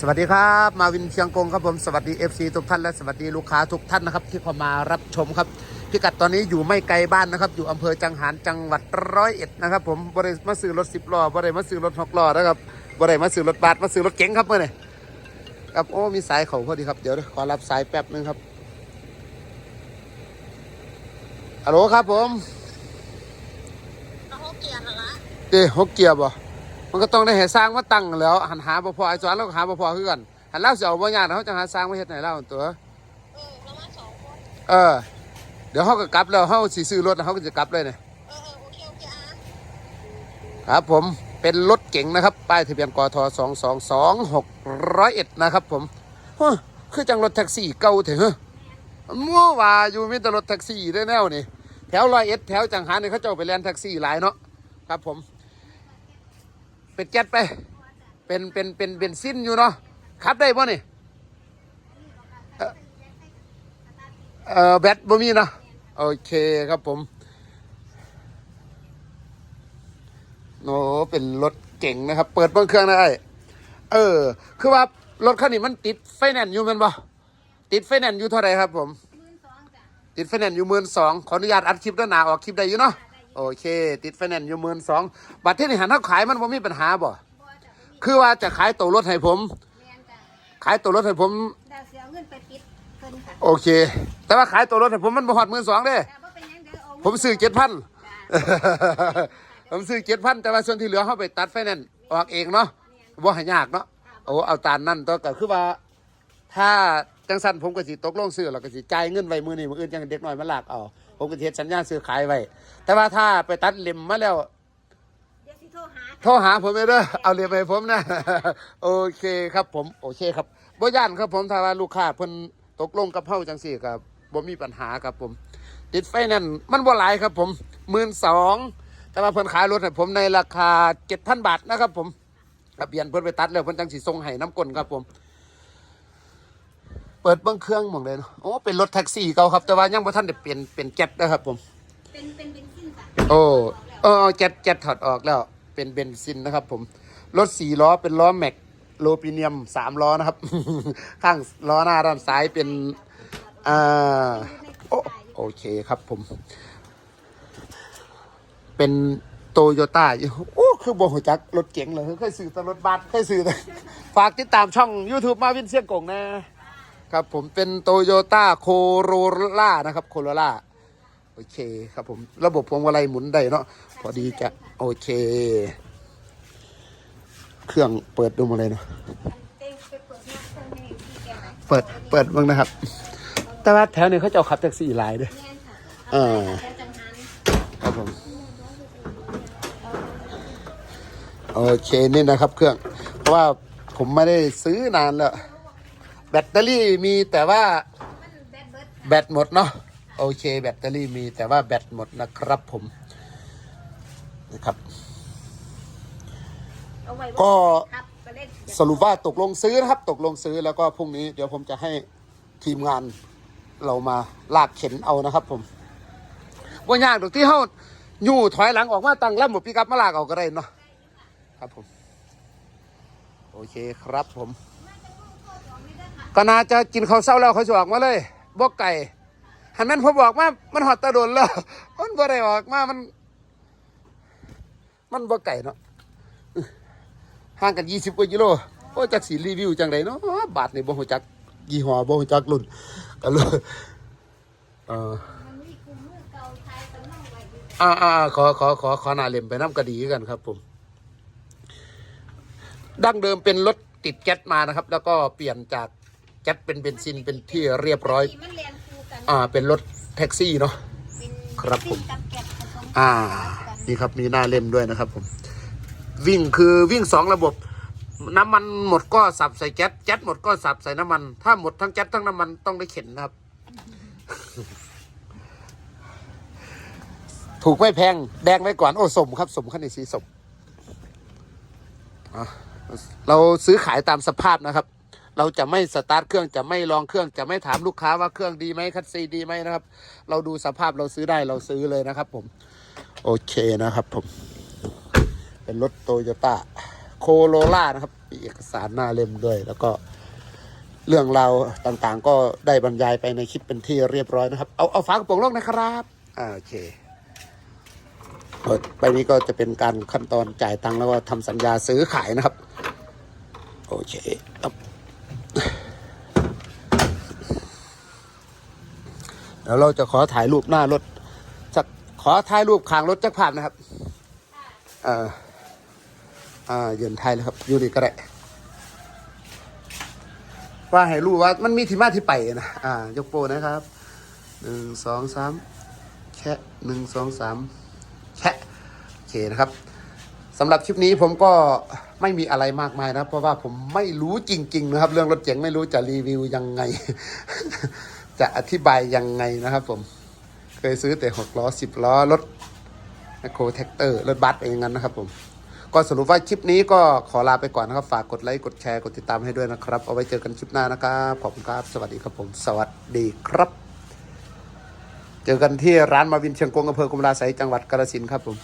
สวัสดีครับ มาวินเชียงกงครับผมสวัสดี FC ทุกท่านและสวัสดีลูกค้าทุกท่านนะครับ ที่เข้ามารับชมครับพิกัดตอนนี้อยู่ไม่ไกลบ้านนะครับ อยู่อำเภอจังหารจังหวัดร้อยเอ็ดนะครับ ผมบริมาซื้อรถสิบล้อบริมาซื้อรถหกล้อนะครับบริมาซื้อรถบัสมาซื้อรถเก๋งครับเมื่อไหร่ครับโอ้มีสายเขาพอดีครับเดี๋ยวขอรับสายแป๊บนึงครับฮัลโหลครับผมเอาเขาเกียร์ละละเด้หกเกียร์บ่ มันก็ต้องได้ให้สร้างมาตั้งแล้ว หันหาบ่พอไอ้สอนเราก็หาบ่พอคือกันหันเล่าเสิเอาบ่ยากนะเขาจะหาสร้างมาเฮ็ดให้เราตัว เออประมาณสองคนเออ เดี๋ยวเขาก็กลับแล้วเขาสิซื้อรถแล้วเขาก็จะกลับเลยเนี่ยเออเออโอเคโอเคอะครับ ผมเป็นรถเก๋งนะครับ ป้ายทะเบียนกทสองสองสองหกร้อยเอ็ดนะครับ ผมเฮ้ยคือจังรถแท็กซี่เก่าเถอะเฮ้ยมั่วว่าอยู่มีแต่รถแท็กซี่ได้แนวนี่แถวร้อยเอ็ดแถวจังหารนี่เขาเจ้าไปแลนแท็กซี่หลายเนาะครับผม เป็นแก๊สไป เป็นเป็นเป็นเบนซินอยู่เนาะขับได้ป่ะนี่เอ่อแบตบ่มีเนาะโอเคครับผมโอ้เป็นรถเก่งนะครับ เปิดเบิ้งเครื่องได้ เออ คือว่ารถคันนี้มันติดไฟแนนซ์อยู่มันบ่ติดไฟแนนซ์อยู่เท่าไหร่ครับผม ติดไฟแนนซ์อยู่หมื่นสองขออนุญาตอัดคลิปด้านหน้าออกคลิปได้อยู่เนาะ โอเค ติดไฟแนนซ์อยู่หมื่นสองบัตรที่นี่หันเท่าขายมันบ่มีปัญหาบ่คือว่าจะขายตัวรถให้ผมแมนจ้ะขายตัวรถให้ผมดาวเสียเงินไปปิดเพิ่นค่ะโอเค แต่ว่าขายตัวรถให้ผมมันบ่ฮอดหมื่นสองเด้แต่ว่าเป็นหยังเด้อเอาผมซื้อเจ็ดพันผมซื้อเจ็ดพันแต่ว่าส่วนที่เหลือเขาไปตัดไฟแนนซ์ออกเองเนาะว่าให้ยากเนาะโอ้เอาตามนั่นตัวก็คือว่า ถ้าจังสันผมก็สิตกลงซื้อแล้วก็สิจ่ายเงินไว้มือนี้มืออื่นจังเด็กน้อยมาลากเอา ผมก็สิเฮ็ดสัญญาซื้อขายไว้แต่ว่าถ้าไปตัดเล็มมาแล้ว เดี๋ยวสิโทรหาโทรหาผมเลยเด้อเอาเรียมให้ผมนะ โอเคครับผม โอเคครับบ่ย่านครับผมถ้าว่าลูกค้าเพิ่นตกลงกับเฮาจังซี่ครับบ่มีปัญหาครับผม ติดไฟแนนซ์มันบ่หลายครับผม12,000แต่ว่าเพิ่นขายรถให้ผมในราคา7,000บาทนะครับผมทะเบียนเพิ่นไปตัดแล้วเพิ่นจังสิส่งให้น้ำกลนครับผม เปิดเบิ่งเครื่องหมองเลยเนาะโอ้เป็นรถแท็กซี่เก่าครับ แต่ว่ายังบ่ทันได้เปลี่ยนเป็นแก๊สนะครับผม เป็นเป็นเป็นสิ้นจ้ะโอ้เออเอาแจ็ดแจ็ดถอดออกแล้ว เป็นเบนซินนะครับ ผม รถสี่ล้อเป็นล้อแม็กโลปิเนียมสามล้อนะครับ ข้างล้อหน้าด้านซ้ายเป็นอ่าโอโอเคครับผม เป็นโตโยต้าโอ้คือบ่หัวจักรถเก๋งเลยเคยซื้อแต่รถบัสเคยซื้อแต่ฝากติดตามช่อง YouTube มาวินเสียงกงนะ ครับผมเป็นโตโยต้าโคโรล่านะครับโคโรล่าโอเคครับผมระบบพวงมาลัยหมุนได้เนาะพอดีจะโอเค เครื่องเปิดดูมาเลยเนาะเต็งไปเปิดหน้าเครื่องให้พี่แกไหมเปิดเปิดบ้างนะครับ แต่ว่าแถวนี้เขาจะเอาขับแท็กซี่หลายเด้วยแมนค่ะเออแล้วจังหันครับผมโอเคนี่นะครับ เครื่อง เพราะว่าผมไม่ได้ซื้อนานแล้ว แบตเตอรี่มีแต่ว่ามันแบดเบิดแบตหมดเนาะโอเค แบตเตอรี่มีแต่ว่าแบตหมดนะครับผมนะครับเอาไว้ก็ครับไปเล่นสรุปว่าตกลงซื้อนะครับ ตกลงซื้อแล้วก็พรุ่งนี้เดี๋ยวผมจะให้ทีมงานเรามาลากเข็นเอานะครับ ผมว่ายากดอกที่เฮาอยู่ถอยหลังออกมาตั้งลำหมดพี่กับมาลากเอาก็ได้เนาะครับผม โอเคครับผม ก็น่าจะกินข้าวเช้าแล้วเขาจะออกมาเลยบอกไก่หันแม่นผมบอกมามันหอดตะโดนแล้วมันบ่ได้ออกมามัน มันบ่ไก่เนาะห่างกันยี่สิบกว่ากิโลโอ้จักสีรีวิวจังไดเนาะบาทในบ่ฮู้จักยี่ห้อบ่ฮู้จักรุ่นก็เลยเอ่อมันมีกลุ่มมือเก่าไทยสำนักไว้อยู่อ่าอ่าขอขอขอขอหน้าเล่มไปน้ำกระดีกันครับผมดั้งเดิมเป็นรถติดแก๊สมานะครับ แล้วก็เปลี่ยนจาก แก๊สเป็นเบนซินเป็นที่เรียบร้อยที่มันเรียนคู่กันอ่า เป็นรถแท็กซี่เนาะ เป็นครับผมสิ้นกับแกะผสมอ่ากันนี่ครับมีหน้าเล่มด้วยนะครับผม วิ่งคือวิ่งสองระบบ น้ำมันหมดก็สับใส่แก๊สแก๊สหมดก็สับใส่น้ำมัน ถ้าหมดทั้งแก๊สทั้งน้ำมันต้องได้เข็นนะครับ ถูกไม่แพง แดงไว้ก่อนโอ้สมครับสมขั้นในสีสมอะเราซื้อขายตามสภาพนะครับ เราจะไม่สตาร์ทเครื่องจะไม่ลองเครื่องจะไม่ถามลูกค้าว่าเครื่องดีไหมคัดซีดีไหมนะครับ เราดูสภาพเราซื้อได้เราซื้อเลยนะครับผม โอเคนะครับผม เป็นรถโตโยต้าโคโรล่านะครับมีเอกสารหน้าเล่มด้วย แล้วก็เรื่องราวต่างๆ ก็ได้บรรยายไปในคลิปเป็นที่เรียบร้อยนะครับ เอาเอาฝากระโปรงลงนะครับอ่าโอเคไปนี้ก็จะเป็นการขั้นตอนจ่ายตังค์แล้วก็ทำสัญญาซื้อขายนะครับ โอเคครับ เดี๋ยวเราจะขอถ่ายรูปหน้ารถสักขอถ่ายรูปข้างรถจักรภาพนะครับอ่าอ่ายืนไทยเลยครับอยู่นี่ก็ได้ว่าให้รู้ว่ามันมีที่มาที่ไปนะอ่ายกโปรนะครับหนึ่งสองสามแค่หนึ่งสองสามแค่โอเคนะครับสำหรับคลิปนี้ผมก็ไม่มีอะไรมากมายนะ เพราะว่าผมไม่รู้จริง ๆ นะครับ เรื่องรถเจ๋งไม่รู้จะรีวิวยังไง จะอธิบายยังไงนะครับผม เคยซื้อแต่หกล้อสิบล้อรถแมคโคแท็กเตอร์รถบัสไปอย่างนั้นนะครับผม ก็สรุปว่าคลิปนี้ก็ขอลาไปก่อนนะครับ ฝากกดไลค์ กดแชร์ กดติดตามให้ด้วยนะครับ เอาไว้เจอกันคลิปหน้านะครับขอบคุณครับ สวัสดีครับผม สวัสดีครับ เจอกันที่ร้านมาวินเชียงกงอำเภอกุมลาไสจังหวัดกาฬสินธุ์ครับผม